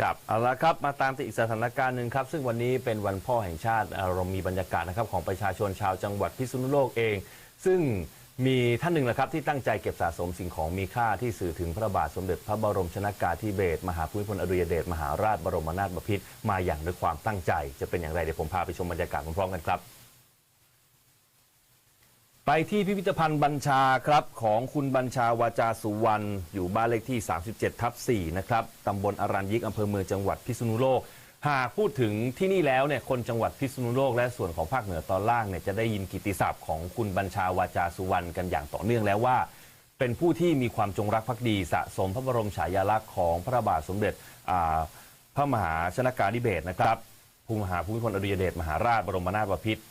ครับเอาละครับมาตามติดอีกสถานการณ์หนึ่งครับซึ่งวันนี้เป็นวันพ่อแห่งชาติเรามีบรรยากาศนะครับของประชาชนชาวจังหวัดพิษณุโลกเอง ซึ่งมีท่านหนึ่งนะครับที่ตั้งใจเก็บสะสมสิ่งของมีค่าที่สื่อถึงพระบาทสมเด็จพระบรมชนากาธิเบศรมหาภูมิพลอดุลยเดชมหาราชบรมนาถบพิตรมาอย่างด้วยความตั้งใจ จะเป็นอย่างไรเดี๋ยวผมพาไปชมบรรยากาศพร้อมๆกันครับ ไปที่พิพิธภัณฑ์บัญชาครับของคุณบัญชาวาจาสุวรรณอยู่บ้านเลขที่ 37 ทับ 4 นะครับตำบลอรัญยิกอำเภอเมืองจังหวัดพิษณุโลก หากพูดถึงที่นี่แล้วเนี่ยคนจังหวัดพิษณุโลก และส่วนของภาคเหนือตอนล่างเนี่ยจะได้ยินกิติศัพท์ของคุณบัญชาวาจาสุวรรณกันอย่างต่อเนื่องแล้วว่า เป็นผู้ที่มีความจงรักภักดีสะสมพระบรมฉายาลักษณ์ของพระบาทสมเด็จพระมหาชนากาธิเบศรนะครับภูมิหาภูมิพลอดุลยเดชมหาราชบรมนาถบพิตร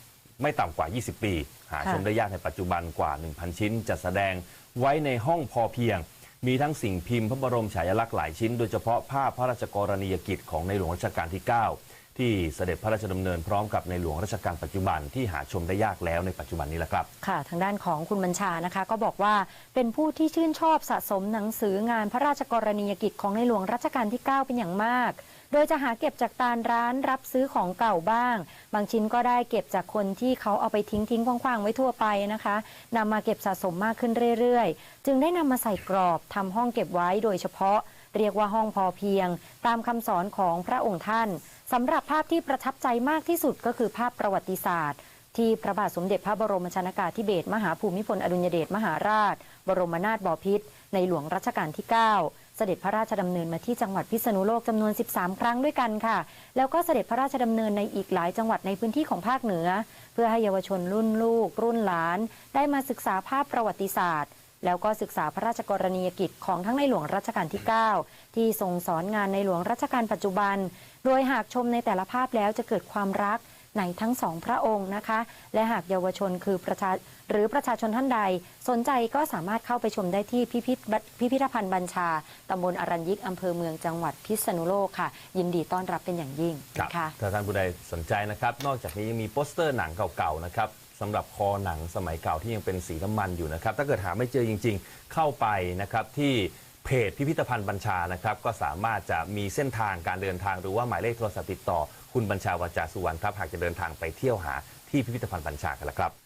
ไม่ต่ำกว่า 20 ปี หาค่ะชมได้ยากในปัจจุบันกว่า 1,000 ชิ้น จัดแสดงไว้ในห้องพอเพียง มีทั้งสิ่งพิมพ์พระบรมฉายาลักษณ์หลายชิ้น โดยเฉพาะภาพพระราชกรณียกิจของในหลวงรัชกาลที่ 9 ที่เสด็จพระราชดำเนินพร้อมกับในหลวงรัชกาลปัจจุบันที่หาชมได้ยากแล้วในปัจจุบันนี้แหละครับ ค่ะ ทางด้านของคุณบัญชานะคะ ก็บอกว่าเป็นผู้ที่ชื่นชอบสะสมหนังสืองานพระราชกรณียกิจของในหลวงรัชกาลที่ 9 เป็นอย่างมาก โดยจะหาเก็บจากตามร้านรับซื้อของเก่าบ้าง บางชิ้นก็ได้เก็บจากคนที่เขาเอาไปทิ้งทิ้งคว่างๆไว้ทั่วไปนะคะนำมาเก็บสะสมมากขึ้นเรื่อยๆ จึงได้นำมาใส่กรอบทำห้องเก็บไว้โดยเฉพาะ เรียกว่าห้องพอเพียง ตามคำสอนของพระองค์ท่าน สำหรับภาพที่ประทับใจมากที่สุดก็คือภาพประวัติศาสตร์ ที่พระบาทสมเด็จพระบรมชนากาธิเบศรมหาภูมิพลอดุลยเดชมหาราช บรมนาถบพิตรในหลวงรัชกาลที่ 9เสด็จพระราชดำเนินมาที่จังหวัดพิษณุโลกจำนวน 13 ครั้งด้วยกันค่ะ แล้วก็เสด็จพระราชดำเนินในอีกหลายจังหวัดในพื้นที่ของภาคเหนือ เพื่อให้เยาวชนรุ่นลูก รุ่นหลาน ได้มาศึกษาภาพประวัติศาสตร์ แล้วก็ศึกษาพระราชกรณียกิจของทั้งในหลวงรัชกาลที่ 9 ที่ทรงสอนงานในหลวงรัชกาลปัจจุบัน โดยหากชมในแต่ละภาพแล้วจะเกิดความรักในทั้งสองพระองค์นะคะ และหากเยาวชนคือประชาหรือประชาชนท่านใด สนใจก็สามารถเข้าไปชมได้ที่พิพิธพิพิธภัณฑ์บัญชาตำบลอรัญยิกอำเภอเมืองจังหวัดพิษณุโลกค่ะ ยินดีต้อนรับเป็นอย่างยิ่งนะคะถ้าท่านผู้ใดสนใจนะครับ นอกจากนี้ยังมีโปสเตอร์หนังเก่าๆนะครับ สำหรับคอหนังสมัยเก่าที่ยังเป็นสีน้ำมันอยู่นะครับ ถ้าเกิดหาไม่เจอจริง ๆ เข้าไปนะครับที่เพจพิพิธภัณฑ์บัญชานะครับ ก็สามารถจะมีเส้นทางการเดินทางหรือว่าหมายเลขโทรศัพท์ติดต่อ คุณบัญชาวาจาสุวรรณครับหากจะเดินทางไปเที่ยวหาที่พิพิธภัณฑ์บัญชากันละครับ